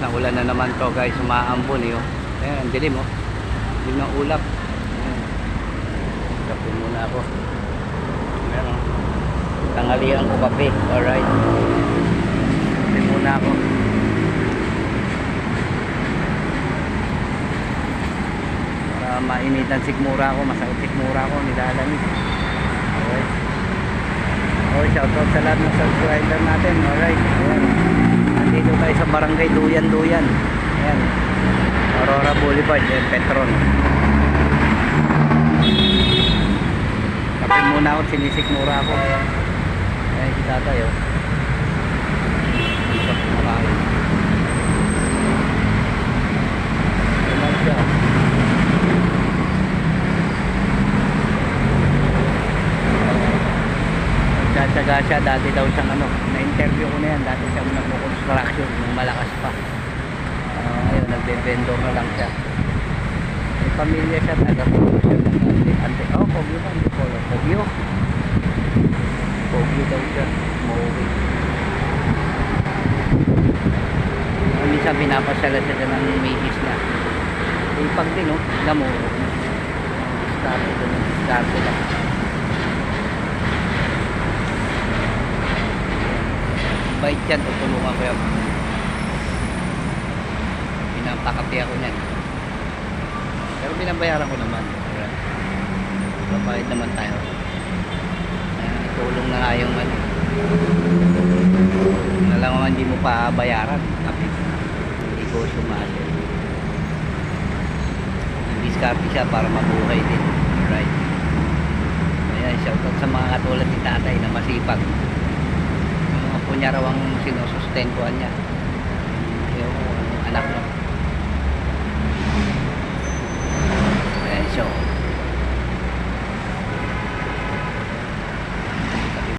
Naulan na naman to guys, umaambon. Oh. Ayan, ang dilim oh. Dilim ng ulap. Ayan. Kape muna ako. Ayan oh. Tanghalian ko kape. Alright. Kape muna ako. Para mainitan sikmura ko, masakit sikmura ko, nilalamig. Alright. Oh, shoutout sa lahat ng subscriber natin. Alright. Ayan. Barangay Duyan Duyan. Ayan. Aurora Boulevard, eh, Petron. Kape muna ako, sinisikmura ako. Ayan si tatay. Isa kumakain. Ayan siya. Nagtsatsaga siya, dati daw siyang ano, na-interview ko na yan, dati siyang nagpo-construction, nung malakas pa. Ah, ngayon, nagbe-vendor na lang siya. May pamilya siya, taga-pulo siya. Ante, oh, Pogyo ba? Hindi po, Pogyo. Pogyo daw siya, Mauwi. Ang minsan pinapasyala siya ng misis na. Ipag din, oh, mo, start ito, start lang. Bait yan, tutulungan ko yan. Pinapakapi ako niyan. Pero binabayaran ko naman. Mabait naman tayo. Ayan, tulong na nga yung ano. Na lang naman hindi mo pa bayaran. Kapi. Hindi ko sumasya. Diskarte siya para mabuhay din. Alright. Ayan, shoutout sa mga katulad ni tatay na masipag po niya raw ang sinusustentuhan niya